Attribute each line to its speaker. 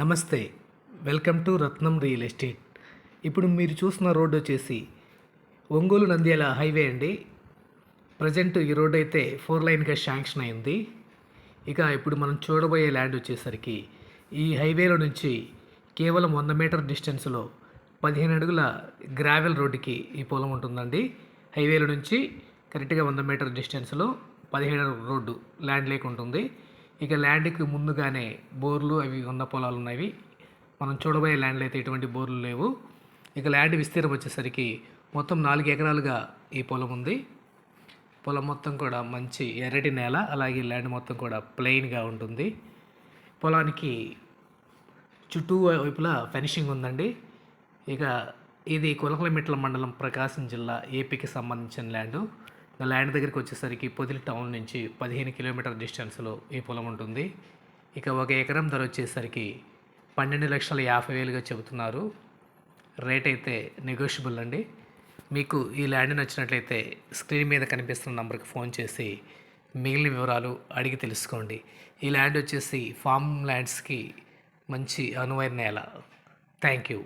Speaker 1: నమస్తే welcome to Ratnam real estate. ఇప్పుడు మీరు చూసిన రోడ్డు వచ్చేసి ఒంగోలు నంద్యాల హైవే అండి. ప్రజెంట్ ఈ రోడ్ అయితే ఫోర్ లైన్గా శాంక్షన్ అయింది. ఇక ఇప్పుడు మనం చూడబోయే ల్యాండ్ వచ్చేసరికి ఈ హైవేలో నుంచి కేవలం వంద మీటర్ డిస్టెన్స్లో పదిహేను అడుగుల గ్రావెల్ రోడ్డుకి ఈ పొలం ఉంటుందండి. హైవేలో నుంచి కరెక్ట్గా వంద మీటర్ డిస్టెన్స్లో పదిహేడు అడుగుల రోడ్డు ల్యాండ్ లేక్ ఉంటుంది ఇక ల్యాండ్కి ముందుగానే బోర్లు అవి ఉన్న పొలాలు ఉన్నవి. మనం చూడబోయే ల్యాండ్లో అయితే ఎటువంటి బోర్లు లేవు. ఇక ల్యాండ్ విస్తీర్ణం వచ్చేసరికి మొత్తం నాలుగు ఎకరాలుగా ఈ పొలం ఉంది. పొలం మొత్తం కూడా మంచి ఎర్రటి నేల అలాగే ల్యాండ్ మొత్తం కూడా ప్లెయిన్గా ఉంటుంది. పొలానికి చుట్టూ వైపులా ఫెనిషింగ్ ఉందండి. ఇక ఇది కులకలమిట్ల మండలం ప్రకాశం జిల్లా ఏపీకి సంబంధించిన ల్యాండ్. ల్యాండ్ దగ్గరికి వచ్చేసరికి పొదిలి టౌన్ నుంచి పదిహేను కిలోమీటర్ డిస్టెన్స్లో ఈ పొలం ఉంటుంది. ఇక ఒక ఎకరం ధర వచ్చేసరికి పన్నెండు లక్షల యాభై వేలుగా చెబుతున్నారు. రేట్ అయితే నెగోషియబుల్ అండి. మీకు ఈ ల్యాండ్ నచ్చినట్లయితే స్క్రీన్ మీద కనిపిస్తున్న నెంబర్కి ఫోన్ చేసి మిగిలిన వివరాలు అడిగి తెలుసుకోండి. ఈ ల్యాండ్ వచ్చేసి ఫామ్ ల్యాండ్స్కి మంచి అనువైన నేల. Thank you.